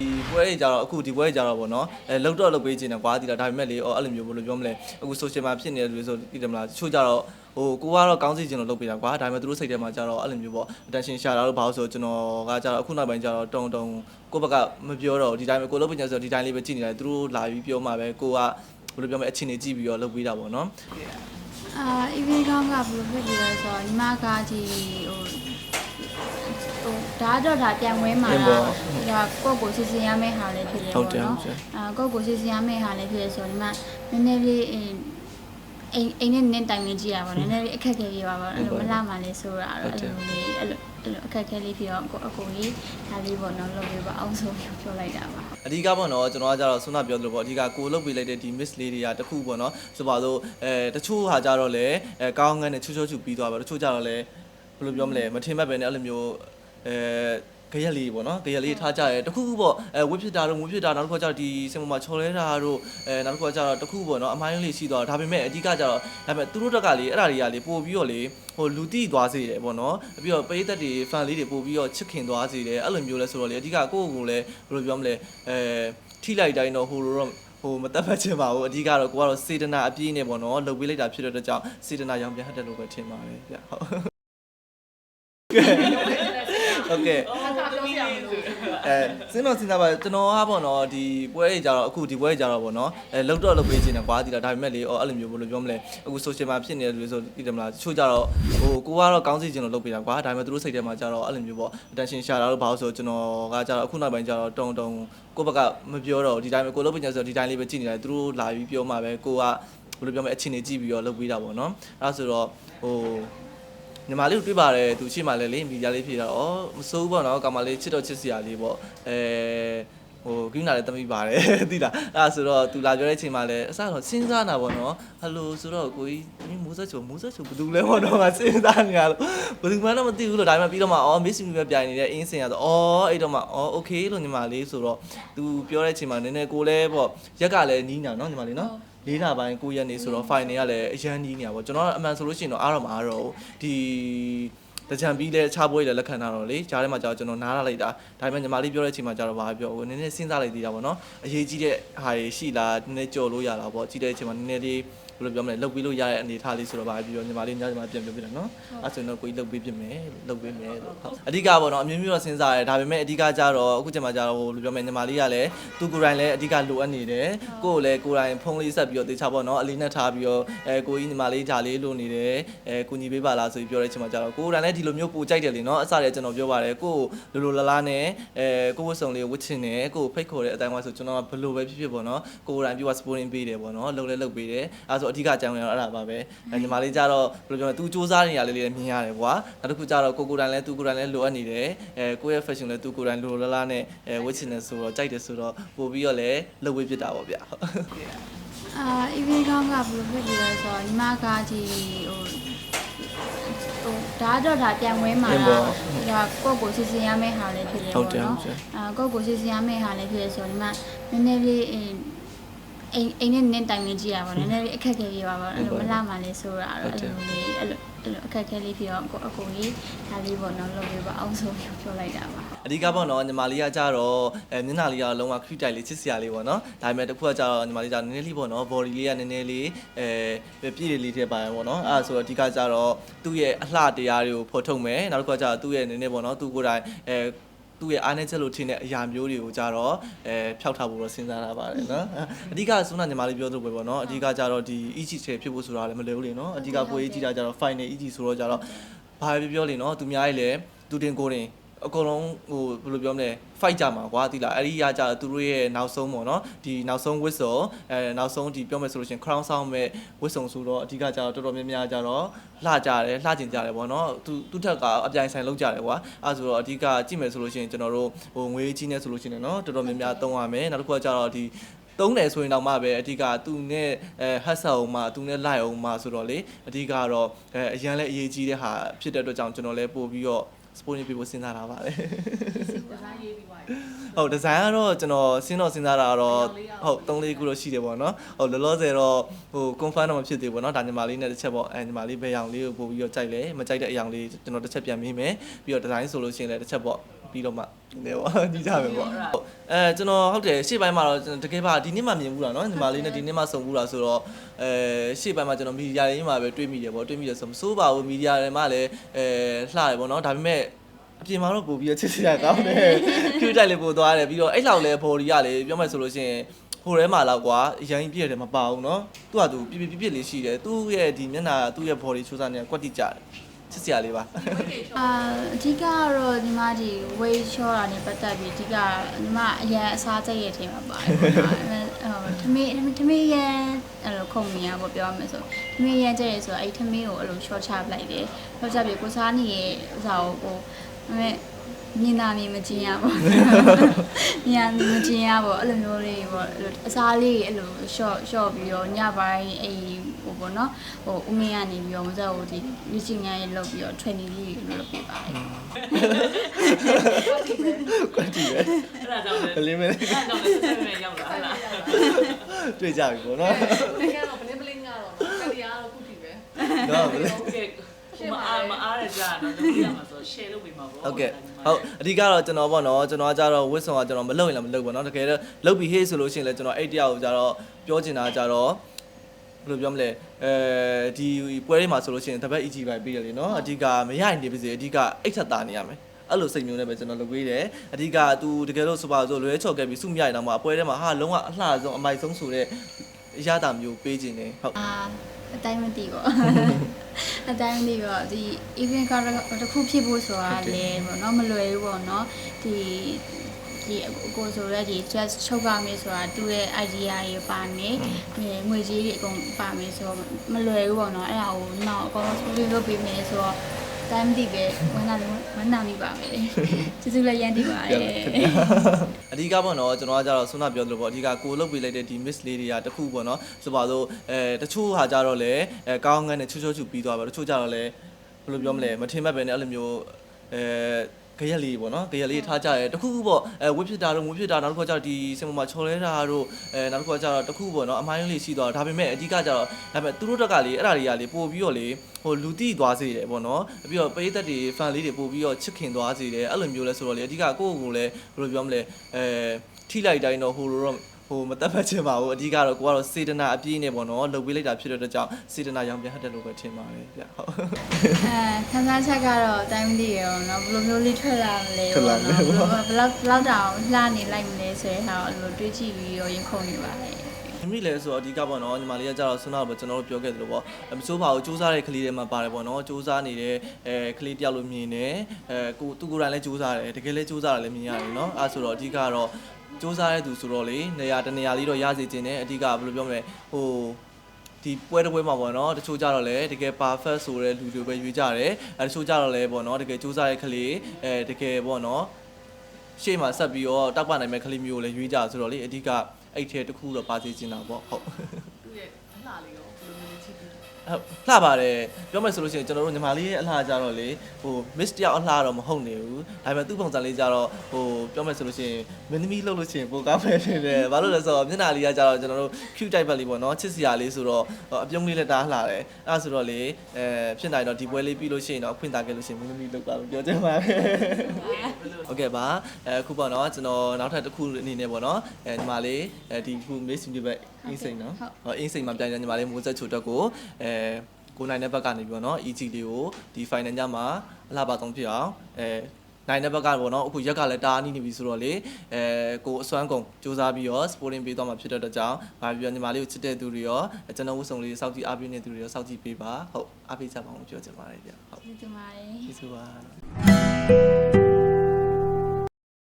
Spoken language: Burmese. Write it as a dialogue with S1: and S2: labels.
S1: ဒီပွဲကြီးကြတော့အခုဒီပွဲကြီးကြတော့ဗောနော်အဲလောက်တော့လောက်ပေးခြင်းတယ်ကွာဒီလားဒါပေမဲ့လေအော်အဲ့လိုမျိုးဘယ်လိုပြောမလဲအခု social မှာဖြစ်နေတဲ့လူတွေဆိုသိတယ်မလားတချို့ကြတော့ဟိုကိုကတော့ကောင်းစီခြင်းလို့လုပ်ပေးတာကွာဒါပေမဲ့သူတို့စိတ်ထဲမှာကြတော့အဲ့လိုမျိုးပေါ့ attention ရှာတာလို့ဘာလို့ဆိုကျွန်တော်ကကြတော့အခုနောက်ပိုင်းကြတော့တုံတုံကိုယ့်ဘက်ကမပြောတော့ဒီတိုင်းပဲကိုလုပ်ပေးခြင်းဆိုဒီတိုင်းလေးပဲကြည့်နေတယ်သူတို့လာပြီးပြောမှာပဲကိုကဘယ်လိုပြောမလဲအချင်းနေကြည့်ပြီးတော့လုပ်ပေးတာဗောနော်
S2: အာ EV ကောင်းကဘယ်လိုဖြစ်လဲဆိုတော့ညီမကဒီဟို ဟိုဒါတော့ဒါပြန်ဝဲမှာလားဒါကိုယ့်ကိုစစ်စင်ရမယ့်ဟာလည်းဖြစ်တယ်
S1: ဟုတ်
S2: ပေါ့
S1: တယ်ဟုတ်
S2: နော်
S1: တယ်
S2: အာကိုယ့်ကိုစစ်စင်ရမယ့်ဟာလည်းဖြစ်တယ်ဆိုတော့ညီမနည်းနည်းလေးအိမ်အိမ်အိမ်နဲ့နင်းတိုင်နေကြည့်ရပါတော့နည်းနည်းလေးအခက်အခဲကြီးပါပါအဲ့လိုမလာမှလည်းဆိုတာတော့အဲ့လိုလေးအဲ့လိုအဲ့လိုအခက်အခဲလေးဖြစ်တော့ကိုအကိုကြီးဒါလေးပေါ့နော်လုပ်ပြပါအောင်ဆိုပြီးပြောလိုက်တာပါ
S1: အဓိကပေါ့နော်ကျွန်တော်ကကြတော့ဆွမ်းနာပြောသလိုပေါ့အဓိကကိုလုတ်ပေးလိုက်တဲ့ဒီ miss လေးတွေကတခုပေါ့နော်ဆိုပါတော့အဲတချို့ဟာကြတော့လေအဲကောင်းငန်းနဲ့ချွတ်ချွတ်ချူပြီးသွားပါတချို့ကြတော့လေဘယ်လိုပြောမလဲမထင်မှတ်ပဲနဲ့အဲ့လိုမျိုး အဲကြရက်လေးပေါ့နော်ကြရက်လေးထားကြရဲတခုခုပေါ့အဲဝစ်ဖြစ်တာတို့ငွေဖြစ်တာနောက်တစ်ခါကျတော့ဒီစင်ပေါ်မှာချော်လဲတာတို့အဲနောက်တစ်ခါကျတော့တခုပေါ့နော်အမိုင်းလေးရှိသွားတာဒါပေမဲ့အဓိကကျတော့ဒါပေမဲ့သူတို့တက်ကလေအဲ့ဒါတွေကလေပို့ပြီးတော့လေဟိုလူတိသွားစေတယ်ပေါ့နော်ပြီးတော့ပရိသတ်တွေ fan လေးတွေပို့ပြီးတော့ချစ်ခင်သွားစေတယ်အဲ့လိုမျိုးလဲဆိုတော့လေအဓိကကိုယ့်ကိုယ်ကိုလည်းဘယ်လိုပြောမလဲအဲထိလိုက်တိုင်းတော့ဟိုလိုတော့ဟိုမတက်ဖက်ချင်ပါဘူးအဓိကတော့ကိုကတော့စေတနာအပြည့်နဲ့ပေါ့နော်လှုပ်ပေးလိုက်တာဖြစ်တဲ့အတွက်ကြောင့်စေတနာရောင်ပြန်ဟတ်တယ်လို့ပဲထင်ပါတယ်ဗျဟုတ် ဟုတ်ကဲ့အဲစဉ်းတော့စဉ်းစားပါကျွန်တော်ကပေါ့နော်ဒီပွဲကြီးကြတော့အခုဒီပွဲကြီးကြတော့ပေါ့နော်အဲလောက်တော့လောက်ပေးခြင်းတယ်ကွာဒီလားဒါပေမဲ့လေအော်အဲ့လိုမျိုးဘယ်လိုပြောမလဲအခု social မှာဖြစ်နေတဲ့လူတွေဆိုသိတယ်မလားတချို့ကြတော့ဟိုကိုကတော့ကောင်းစီခြင်းလို့လုပ်ပေးတာကွာဒါပေမဲ့သူတို့စိတ်ထဲမှာကြတော့အဲ့လိုမျိုးပေါ့ attention ရှာတာလို့ဘာလို့ဆိုကျွန်တော်ကကြတော့အခုနောက်ပိုင်းကြတော့တုံတုံကိုယ့်ဘက်ကမပြောတော့ဒီတိုင်းပဲကိုလုပ်ပေးခြင်းဆိုဒီတိုင်းလေးပဲကြည့်နေတယ်သူတို့လာပြီးပြောမှာပဲကိုကဘယ်လိုပြောမလဲအချင်းနေကြည့်ပြီးတော့လုပ်ပေးတာပေါ့နော်အဲ့ဒါဆိုတော့ဟို ညီမလေးကိုတွေ့ပါတယ်သူရှိမှလည်းလေမီဒီယာလေးဖြေတာဩမစိုးဘူးပေါ့နော်ကောင်မလေးချစ်တော့ချစ်စရာလေးပေါ့အဲ ဟိုကိနာလည်းတမိပါတယ်သိလားအဲ့ဒါဆိုတော့သူလာပြောတဲ့အချိန်မှာလည်းအစတော့စဉ်းစားနာပေါ့နော်ဟယ်လိုဆိုတော့ကိုကြီးမင်းမိုးဆက်ချိုမိုးဆက်ချိုဘယ်သူလဲပေါ့နော်ငါစဉ်းစားနေရလို့ဘယ်သူမှတော့မသိဘူးလို့ဒါပေမဲ့ပြီးတော့မှဩမစ်မီပဲပြိုင်နေတဲ့အင်းစင်ရတော့ဩအဲ့တော့မှဩโอเคလို့ညီမလေးဆိုတော့သူပြောတဲ့အချိန်မှာနည်းနည်းကိုလည်းပေါ့ရက်ကလည်းနီးနေတာနော်ညီမလေးနော် လေးလပိုင်း9ရက်နေ့ဆိုတော့ file တွေကလည်းအရန်နီးနေတာပေါ့ကျွန်တော်ကအမှန်ဆိုလို့ရှိရင်တော့အားတော့မအားတော့ဘူးဒီ တကြံပြီးလဲခြားပွဲတွေလည်းလက်ခံတာတော့လေကြားထဲမှာကျတော့ကျွန်တော်နားရလိုက်တာဒါပေမဲ့ညီမလေးပြောတဲ့အချိန်မှာကျတော့ဘာပြောဟိုနည်းနည်းစဉ်းစားလိုက်သေးတာပေါ့နော်အရေးကြီးတဲ့ဟာတွေရှိလားနည်းနည်းကြော်လို့ရလားပေါ့ကြီးတဲ့အချိန်မှာနည်းနည်းလေး ဘယ်လိုပြောမလဲလုတ်ပြီးလို့ရတဲ့အနေအထားလေးဆိုတော့ဗာပြောညီမလေးညညီမပြန်ပြောပြတယ်နော်အဲ့ဆိုရင်တော့ကိုကြီးလုတ်ပေးပြမယ်လုတ်ပေးမယ်လို့ဟုတ်အဓိကပေါ့နော်အမျိုးမျိုးတော့စဉ်းစားရတယ်ဒါပေမဲ့အဓိကကျတော့အခုချိန်မှာကျတော့ဟိုဘယ်လိုပြောမလဲညီမလေးကလည်းသူကိုယ်တိုင်လည်းအဓိကလိုအပ်နေတယ်ကိုယ်ကိုလည်းကိုယ်တိုင်ဖုန်းလေးဆက်ပြီးတော့တေချာပေါ့နော်အလေးနဲ့ထားပြီးတော့အဲကိုကြီးညီမလေးဂျာလေးလိုနေတယ်အဲကိုညီပေးပါလားဆိုပြီးပြောတဲ့အချိန်မှာကျတော့ကိုယ်တိုင်လည်းဒီလိုမျိုးပူကြိုက်တယ်လေနော်အစတည်းကျွန်တော်ပြောပါတယ်ကိုယ်လိုလိုလားလားနဲ့အဲကိုဝတ်စုံလေးဝတ်ချင်တယ်ကိုဖိတ်ခေါ်တဲ့အတိုင်းဝါဆိုကျွန်တော်ကဘယ်လိုပဲဖြစ်ဖြစ်ပေါ့နော်ကိုယ်တိုင်ပြီးတော့ sporting ပေးတယ်ပေါ့နော်လှုပ်လဲလှုပ်ပေးတယ်အဲဆိုအဓိကအကြောင်းရတော့အဲ့ဒါပါပဲအဲညီမလေးကျတော့ဘယ်လိုပြောမလဲသူစူးစမ်းနေရလေးလေးမြင်ရတယ်ကွာနောက်တစ်ခုကျတော့ကိုကိုယ်တိုင်လည်းသူကိုယ်တိုင်လည်းလိုအပ်နေတယ်အဲကိုယ့်ရဲ့ fashion လည်းသူကိုယ်တိုင်လိုလိုလားလားနဲ့အဲဝတ်ချင်တယ်ဆိုတော့ကြိုက်တယ်ဆိုတော့ပို့ပြီးတော့လည်းလှုပ်ဝေးဖြစ်တာပေါ့ဗျဟုတ်
S2: အာ EV ကောင်းကဘယ်လိုဖြစ်လဲဆိုတော့ညီမကဒီဟိုဟိုဒါတော့ဒါပြန်ဝဲမှာလားဒါကိုယ့်ကိုစစ်စင်ရမယ့်ဟာလည်းဖြစ်တယ်
S1: ဟုတ်
S2: ပေါ့
S1: တယ်ဟုတ်
S2: နော်
S1: တယ်
S2: အာကိုယ့်ကိုစစ်စင်ရမယ့်ဟာလည်းဖြစ်တယ်ဆိုတော့ညီမနည်းနည်းလေး အိမ်အိမ်အိမ်နဲ့နင်းတိုင်နေကြည့်ရပါတော့နည်းနည်းလေးအခက်အခဲကြီးပါပါအဲ့လိုမလာမှလည်းဆိုတာတော့အဲ့လိုလေးအဲ့လိုအဲ့လိုအခက်အခဲလေးဖြစ်တော့ကိုအကိုကြီးဒါလေးပေါ့နော်လုပ်ပြပါအောင်ဆိုပြီးပြောလိုက်တာပါ
S1: အဓိကပေါ့နော်ညီမလေးကကြတော့အဲမျက်နှာလေးကလုံးဝခရစ်တိုင်လေးချစ်စရာလေးပေါ့နော်ဒါပေမဲ့တစ်ခုကကြတော့ညီမလေးကနည်းနည်းလေးပေါ့နော် body လေးကနည်းနည်းလေးအဲပြည့်လေးလေးထည့်ပါတယ်ပေါ့နော်အဲ့ဒါဆိုတော့အဓိကကြတော့သူ့ရဲ့အလှတရားတွေကိုဖော်ထုတ်မယ်နောက်တစ်ခုကကြတော့သူ့ရဲ့နည်းနည်းပေါ့နော်သူကိုယ်တိုင်အဲ သူ့ရဲ့အားနည်းချက်လို့ထင်တဲ့အရာမျိုးတွေကိုကြတော့အဲဖျောက်ထားဖို့တော့စဉ်းစားရပါတယ်နော်အဓိကဆုနာညီမလေးပြောသလိုပဲပေါ့နော်အဓိကကြတော့ဒီ EG ချေဖြစ်ဖို့ဆိုတာလည်းမလွယ်ဘူးလေနော်အဓိကပွဲကြီးကြတာကြတော့ final EG ဆိုတော့ကြတော့ဘာပဲပြောလေနော်သူများကြီးလည်းသူတင်ကိုယ်တင် အကုန်လုံးဟိုဘယ်လိုပြောမလဲ fight ကြမှာကွာတိလားအဲ့ဒီရကြသူတို့ရဲ့နောက်ဆုံးပေါ့နော်ဒီနောက်ဆုံး whistle အဲနောက်ဆုံးဒီပြောမယ်ဆိုလို့ရှိရင် crown sound မဲ့ whistle ဆိုတော့အဓိကကြတော့တော်တော်များများကြတော့လှကြတယ်လှကျင်ကြတယ်ပေါ့နော်သူသူထက်ကအပြိုင်ဆိုင်လောက်ကြတယ်ကွာအဲဆိုတော့အဓိကကြည့်မယ်ဆိုလို့ရှိရင်ကျွန်တော်တို့ဟိုငွေကြီးနဲ့ဆိုလို့ရှိရင်နော်တော်တော်များများသုံးရမယ်နောက်တစ်ခုကကြတော့ဒီသုံးတယ်ဆိုရင်တော့မှပဲအဓိကသူနဲ့အဲဟတ်ဆာအောင်မှသူနဲ့လိုက်အောင်မှဆိုတော့လေအဓိကတော့အဲအရန်လည်းအရေးကြီးတဲ့ဟာဖြစ်တဲ့အတွက်ကြောင့်ကျွန်တော်လည်းပို့ပြီးတော့ sporting people စဉ်းစားတာပါလေ
S3: ဒီဇိုင်းရေးပြီးသွားပြီ
S1: ဟုတ်ဒီဇိုင်းကတော့ကျွန်တော်စဉ်းတော့စဉ်းစားတာကတော့ဟုတ်3-4ခုတော့ရှိတယ်ပေါ့နော်ဟုတ်လောလောဆယ်တော့ဟို confirm တော့မဖြစ်သေးဘူးပေါ့နော်ဒါညီမလေးနဲ့တစ်ချက်ပေါ့အဲညီမလေးဘယ်ရောင်လေးကိုပို့ပြီးတော့ကြိုက်လဲမကြိုက်တဲ့အရောင်လေးကျွန်တော်တစ်ချက်ပြန်မေးမယ်ပြီးတော့ဒီဇိုင်းဆိုလို့ရှိရင်လည်းတစ်ချက်ပေါ့ ပြ ပြီးတော့မှနည်းပေါ့ညီကြမယ်ပေါ့ဟုတ်အဲကျွန်တော်ဟုတ်တယ်ရှေ့ပိုင်းမှာတော့ကျွန်တော်တကယ်ပါဒီနေ့မှမြင်ဘူးလားနော်ညီမလေးနဲ့ဒီနေ့မှဆုံဘူးလားဆိုတော့အဲရှေ့ပိုင်းမှာကျွန်တော်မီဒီယာတွေမှာပဲတွေ့မိတယ်ပေါ့တွေ့မိတယ်ဆိုမစိုးပါဘူးမီဒီယာတွေမှာလည်းအဲလှတယ်ပေါ့နော်ဒါပေမဲ့အပြင်မှာတော့ပို့ပြီးတော့ချစ်စရာကောင်းတယ်ကျူတိုက်လေးပို့သွားတယ်ပြီးတော့အဲ့လောက်လဲဘော်ဒီကလေပြောမယ်ဆိုလို့ရှိရင်ဟိုထဲမှာတော့ကွာအရင်ပြည့်တယ်မပါဘူးเนาะသူကသူပြပြပြပြလေးရှိတယ်သူ့ရဲ့ဒီမျက်နှာသူ့ရဲ့ body ချိုးစားနေကွက်တိကြတယ် ချစ်စရာလေးပါ
S2: အာအဓိကကတော့ဒီမှာဒီ weight ချောတာနဲ့ပတ်သက်ပြီးအဓိကဒီမှာအရင်အစားစိတ်ရဲ့အထင်မှာပါတယ်ပေါ့နော်ဟိုထမင်းထမင်းရန်အဲ့လိုခုံနေရပေါ့ပြောရမယ်ဆိုထမင်းရန်ကြဲရဆိုတော့အဲ့ထမင်းကိုအဲ့လို short ချပလိုက်တယ် short ချပြီးကိုစားနေရဲ့ဥစားကိုကိုအဲ မြင်တာမြင်မချင်းရပါဘူး။မြင်တာမချင်းရပါဘူး။အဲ့လိုမျိုးလေးပေါ့အဲ့လိုအစားလေးအဲ့လို short short ပြီးတော့ညပိုင်းအေးဟိုပေါ့နော်ဟိုဦးမင်းကနေပြီးတော့မဆက်ဟိုဒီမြချင်းညာရေးလောက်ပြီးတော့ training လေးလုပ်ပေးပါတယ်။
S1: ကွတီပဲ။
S3: အဲ့ဒါကြောင့်လေ။
S1: ဘလင်းမဲ။
S3: အဲ့ဒါကြောင့်လေဆက်မဲရောက်လာလား။
S1: တွေ့ကြပြီပေါ့နော်။
S3: တကယ်တော့ဘလင်းဘလင်းကတော့ကတရားတော့ခုတီပဲ။
S1: တော့ဘလ
S3: င်း မအားမအားရကြတော့ဒီကမှာဆို share လုပ်ပေးမှာပေါ့
S1: ဟုတ်ကဲ့ဟုတ်အဓိကတော့ကျွန်တော်ပေါ့နော်ကျွန်တော်ကကြတော့ဝစ်ဆောင်ကကျွန်တော်မလုပ်ရင်လည်းမလုပ်ပါတော့တကယ်တော့လုပ်ပြီးဟေးဆိုလို့ရှိရင်လည်းကျွန်တော်အဲ့တရားကိုကြတော့ပြောချင်တာကြတော့ဘယ်လိုပြောမလဲအဲဒီပွဲလေးမှာဆိုလို့ရှိရင်တပတ် EG ပဲပြီးတယ်လေနော်အဓိကမရရင်နေပါစေအဓိကအိတ်ထက်တာနေရမယ်အဲ့လိုစိတ်မျိုးနဲ့ပဲကျွန်တော်လုပ်ပေးတယ်အဓိက तू တကယ်လို့ဆိုပါဆိုလွဲချော်ခဲ့ပြီးစုမြရရင်တော့မှအပွဲထဲမှာဟာလုံးဝအလှဆုံးအမိုက်ဆုံးဆိုတဲ့အရသာမျိုးပေးခြင်းတယ်ဟုတ်
S2: အာအတိုင်းမသိပေါ့အတိုင်းမသိပေါ့ဒီ event ကတော့တစ်ခုဖြစ်ဖို့ဆိုတာလေပေါ့နော်မလွယ်ဘူးပေါ့နော်ဒီဒီအကိုဆိုရဲဒီ just ချုပ်ပါမယ်ဆိုတာသူ့ရဲ့ idea တွေပါနေငွေကြီးတွေအကုန်ပါမယ်ဆိုတော့မလွယ်ဘူးပေါ့နော်အဲ့ဒါကိုနောက်အကောင်ဆုံးလုပ်ပေးမယ်ဆိုတော့ တိုင်းမသိပဲဝန်နာဝန်နာမိပါမယ်လေကျေးဇူးလည်းရန်တည်ပါတယ်
S1: အဓိကပေါ့နော်ကျွန်တော်ကကြတော့ဆွမ်းနာပြောသလိုပေါ့အဓိကကိုလုတ်ပေးလိုက်တဲ့ဒီ miss လေးတွေကတခုပေါ့နော်ဆိုပါတော့အဲတချို့ဟာကြတော့လေအဲကောင်းငန်းနဲ့ချွတ်ချွတ်ချူပြီးသွားပါတချို့ကြတော့လေဘယ်လိုပြောမလဲမထင်မှတ်ပဲねအဲ့လိုမျိုးအဲ ကြရက်လေးပေါ့နော်ကြရက်လေးထားကြရဲတခုခုပေါ့အဲဝစ်ဖြစ်တာတို့ငွေဖြစ်တာနောက်တစ်ခုကကြတော့ဒီစင်ပေါ်မှာချော်လဲတာတို့အဲနောက်တစ်ခုကကြတော့တခုပေါ့နော်အမိုင်းလေးရှိသွားဒါပေမဲ့အဓိကကြတော့ဒါပေမဲ့သူတို့တက်ကလေအဲ့ဒါတွေကလေပို့ပြီးတော့လေဟိုလူတိသွားစေတယ်ပေါ့နော်ပြီးတော့ပရိသတ်တွေ fan လေးတွေပို့ပြီးတော့ချစ်ခင်သွားစေတယ်အဲ့လိုမျိုးလဲဆိုတော့လေအဓိကကိုယ့်ကိုယ်ကိုလည်းဘယ်လိုပြောမလဲအဲထိလိုက်တိုင်းတော့ဟိုလိုတော့ ဟိုမတတ်မှတ်ချင်ပါဘူးအဓိကတော့ကိုကတော့စေတနာအပြည့်နဲ့ပေါ့နော်လှုပ်ပေးလိုက်တာဖြစ်တဲ့အတွက်ကြောင့်စေတနာရောင်ပြန်ဟတ်တယ်လို့ပဲထင်ပါတယ်ဗျဟုတ်
S2: အဲခန်းစားချက်ကတော့အတိုင်းမသိရအောင်နော်ဘယ်လိုမျိုးလေးထွက်လာမလဲ
S1: ပေါ့နော်
S2: ဘယ်လိုဘလောက်ဘလောက်တောင်လှနေလိုက်မလဲဆိုတဲ့ဟာကိုအဲ့လိုတွေးကြည့်ပြီးရောရင်ခုန်နေပါတယ်
S1: မိလဲဆိုတော့အဓိကပေါ့နော်ညီမလေးကကြတော့ဆွမ်းတော့ကျွန်တော်တို့ပြောခဲ့သလိုပေါ့မစိုးပါဘူးစူးစမ်းတဲ့ကလေးတွေမှာပါတယ်ပေါ့နော်စူးစမ်းနေတဲ့အဲကလေးတယောက်လိုမြင်နေအဲကိုသူကိုယ်တိုင်လည်းစူးစမ်းတယ်တကယ်လည်းစူးစမ်းတာလည်းမြင်ရတယ်နော်အဲဆိုတော့အဓိကတော့ စူးစမ်းတဲ့သူဆိုတော့လေနေရာတနေရာလေးတော့ရစေခြင်းနဲ့အဓိကဘယ်လိုပြောမလဲဟိုဒီပွဲတစ်ပွဲမှာပေါ့နော်တချို့ကြတော့လေတကယ် perfect ဆိုတဲ့လူတွေပဲရွေးကြတယ်အဲတချို့ကြတော့လေပေါ့နော်တကယ်စူးစမ်းတဲ့ကလေးအဲတကယ်ပေါ့နော်ရှေ့မှာဆက်ပြီးတော့တောက်ပနိုင်မဲ့ကလေးမျိုးကိုလည်းရွေးကြဆိုတော့လေအဓိကအဲ့ထဲတစ်ခုတော့ပါစေချင်တာပေါ့ဟုတ်
S3: သူ့ရဲ့အလှလေးရောဘယ်လိုမျိုးချစ်ပြီး
S1: ဟုတ်လှပါတယ်ပြောမယ်ဆိုလို့ရှိရင်ကျွန်တော်တို့ညီမလေးရဲ့အလှကြတော့လေဟို miss တယောက်အလှတော့မဟုတ်နေဘူးဒါပေမဲ့သူ့ပုံစံလေးကြတော့ဟိုပြောမယ်ဆိုလို့ရှိရင်မင်းသမီးလှုပ်လို့ရှိရင်ပိုကောင်းမယ်ထင်တယ်ဘာလို့လဲဆိုတော့မျက်နှာလေးကကြတော့ကျွန်တော်တို့ cute type ပဲလေးပေါ့နော်ချစ်စရာလေးဆိုတော့အပြုံးလေးလည်းတားလှတယ်အဲ့ဒါဆိုတော့လေအဲဖြစ်နိုင်တော့ဒီပွဲလေးပြီးလို့ရှိရင်တော့အခွင့်တာခဲ့လို့ရှိရင်မင်းသမီးလှုပ်ပါလို့ပြောချင်ပါတယ်ဟုတ်ကဲ့ပါအဲအခုပေါ့နော်ကျွန်တော်နောက်ထပ်တစ်ခုအနေနဲ့ပေါ့နော်အဲညီမလေးအဲဒီခု Miss Universe အင်းစိန်နော်ဟောအင်းစိန်မှာပြန်ကြညီမလေးမိုးဆက်ချိုတက်ကိုအဲကိုနိုင်တဲ့ဘက်ကနေပြီးတော့နော် EG လေးကိုဒီ final ညမှာအလှပဆုံးဖြစ်အောင်အဲနိုင်တဲ့ဘက်ကပေါ့နော်အခုရက်ကလည်းတားနီးနေပြီဆိုတော့လေအဲကိုအစွမ်းကုန်စူးစမ်းပြီးတော့ sporting ပေးသွားမှာဖြစ်တဲ့အတွက်ကြောင့်ဗာပြီးတော့ညီမလေးကိုချစ်တဲ့သူတွေရောကျွန်တော်ဝတ်စုံလေးစောက်ကြည့်အားပေးနေသူတွေရောစောက်ကြည့်ပေးပါဟုတ်အားပေးကြပါအောင်ပြောချင်ပါတယ်ဗျဟုတ်
S2: ဒီမှာလေ
S1: ကျေးဇူးပါ